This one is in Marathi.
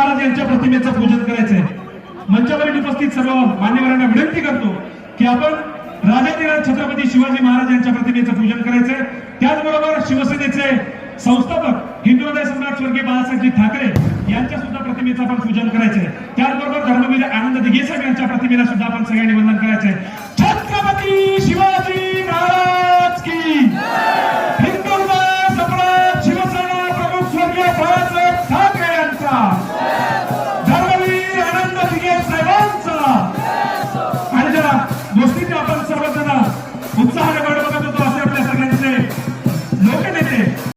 महाराज यांच्या प्रतिमेचं पूजन करायचंय. मंचावरील उपस्थित सर्व मान्यवरांना विनंती करतो की आपण राजाधिराज छत्रपती शिवाजी महाराज यांच्या प्रतिमेचं पूजन करायचंय. त्याचबरोबर शिवसेनेचे संस्थापक हिंदू सम्राट स्वर्गीय बाळासाहेबजी ठाकरे यांच्या सुद्धा प्रतिमेचं आपण पूजन करायचंय. त्याचबरोबर धर्मवीर आनंद दिघे साहेब यांच्या प्रतिमेला सुद्धा आपण सगळ्यांनी वंदन करायचंय.